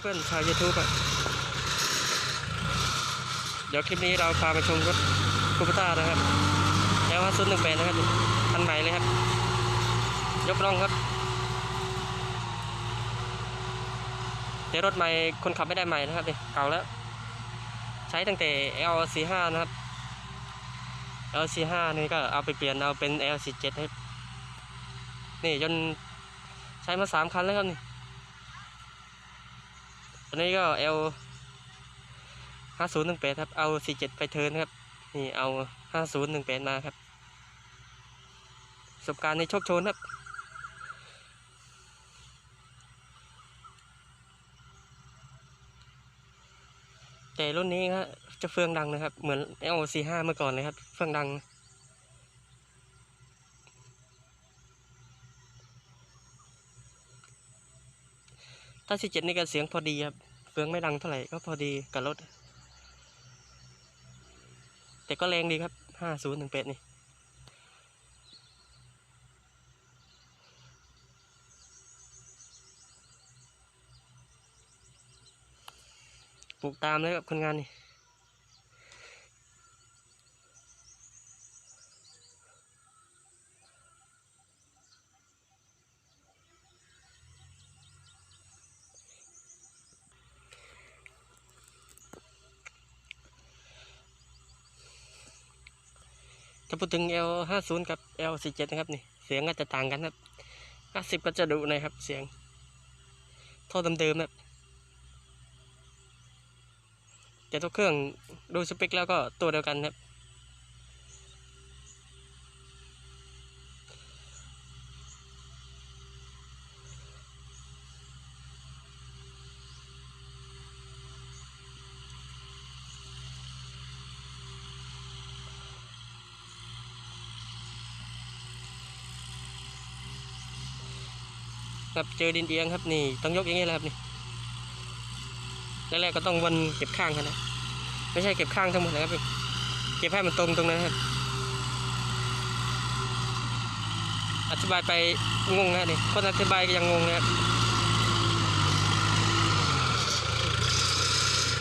เพื่อนๆชาวยูทูบอะ เดี๋ยวคลิปนี้เราพาไปชมรถคูปต้านะครับ แล้วว่าซุนหนึ่งแปดนะครับคันใหม่เลยครับ ยกล่องครับ เดี๋ยวรถใหม่คนขับไม่ได้ใหม่นะครับนี่เก่าแล้ว ใช้ตั้งแต่ L45 นะครับ L45 นี่ก็เอาไปเปลี่ยนเอาเป็น L47 ครับนี่จนใช้มาสามคันแล้วครับนี่ อันนี้ก็ L ห้าศูนย์หนึ่งแปดครับ เอาสี่เจ็ดไปเทินครับ นี่เอาห้าศูนย์หนึ่งแปดมาครับประสบการณ์ในโชคโชนครับแต่รุ่นนี้ครับจะเฟืองดังนะครับ เหมือน L สี่ห้าเมื่อก่อนเลยครับ เฟืองดัง ถ้าสี่เจ็ดนี่ก็เสียงพอดีครับ เฟืองไม่ดังเท่าไหร่ก็พอดีกับรถ แต่ก็แรงดีครับห้าศูนย์หนึ่งเป็ดนี่ ปลูกตามเลยครับคนงานนี่ ถ้าพูดถึง L ห้าศูนย์กับ L สี่เจ็ดนะครับนี่เสียงก็จะต่างกันครับห้าสิบก็จะดุหน่อยครับเสียงท่อเดิมๆนะครับแต่ทุกเครื่องดูสเปคแล้วก็ตัวเดียวกันครับ ครับเจอดินเอียงครับนี่ต้องยกอย่างนี้แหละครับนี่แรกๆก็ต้องวนเก็บข้างกันนะไม่ใช่เก็บข้างทั้งหมดนะครับเก็บให้มันตรงตรงนั้นครับอธิบายไปงงนะนี่คนอธิบายก็ยังงงนะครับ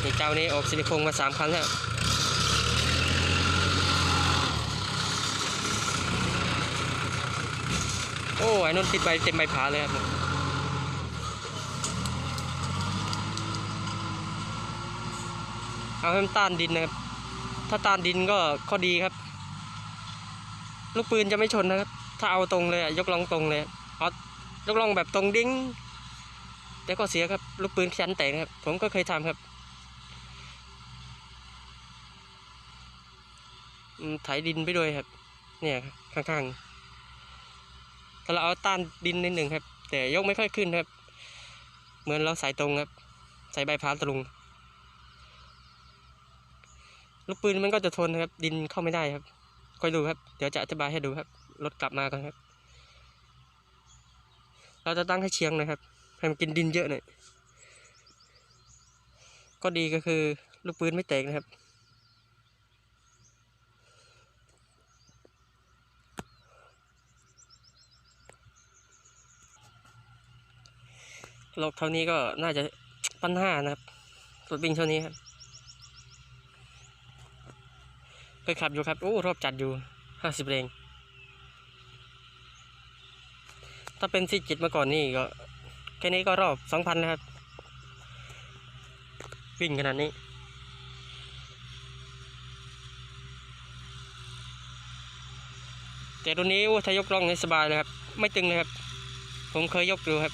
นี่เจ้านี้ออกซิลิโคนมาสามครั้งแล้วโอ้ไอ้นนติดใบเต็มใบผาเลยครับ เอาให้มันต้านดินนะครับ ถ้าต้านดินก็ข้อดีครับ ลูกปืนจะไม่ชนนะครับ ถ้าเอาตรงเลยอะยกลองตรงเลยเอายกลองแบบตรงดิ้ง แต่ก็เสียครับลูกปืนชั้นแตกครับ ผมก็เคยทำครับไถดินไปด้วยครับ เนี่ยข้างๆถ้าเราเอาต้านดินนิดหนึ่งครับ แต่ยกไม่ค่อยขึ้นครับ เหมือนเราใส่ตรงครับ ใส่ใบพานตรง ลูกปืนมันก็จะทนครับ ดินเข้าไม่ได้ครับคอยดูครับ เดี๋ยวจะอธิบายให้ดูครับ รถกลับมากันครับ เราจะตั้งให้เชียงนะครับ ให้มันกินดินเยอะหน่อย ก็ดีก็คือ ลูกปืนไม่แตกนะครับรถเท่านี้ก็น่าจะปันห้านะครับรถวิ่งเท่านี้ครับ เคยขับอยู่ครับ โอ้รอบจัดอยู่ห้าสิบเรง ถ้าเป็นซีจิตมาก่อนนี่ก็ แค่นี้ก็รอบสองพันนะครับ วิ่งขนาดนี้แต่ตัวนี้โอ้ถ้ายกล่องนี่สบายเลยครับ ไม่ตึงเลยครับ ผมเคยยกดูครับ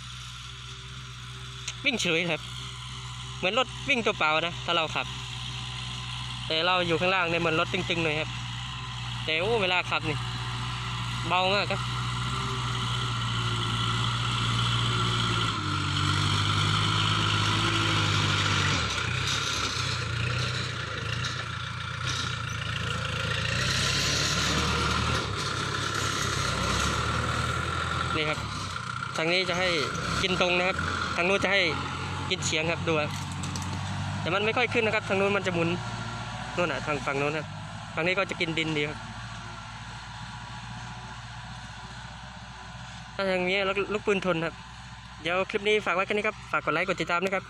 วิ่งเฉยครับ เหมือนรถวิ่งตัวเปล่านะ ถ้าเราขับ แต่เราอยู่ข้างล่างเนี่ยเหมือนรถตึงๆหน่อยครับ แต่โอ้เวลาขับนี่เบามากครับนี่ครับ ทางนี้จะให้กินตรงนะครับ ทางนู้นจะให้กินเฉียงครับดูครับแต่มันไม่ค่อยขึ้นนะครับ ทางนู้นมันจะหมุน นู่นน่ะทางฝั่งโน้นครับฝั่งนี้ก็จะกินดินดีครับถ้าทางนี้ลูกปืนทนครับ เดี๋ยวคลิปนี้ฝากไว้แค่นี้ครับ ฝากกดไลค์กดติดตามนะครับ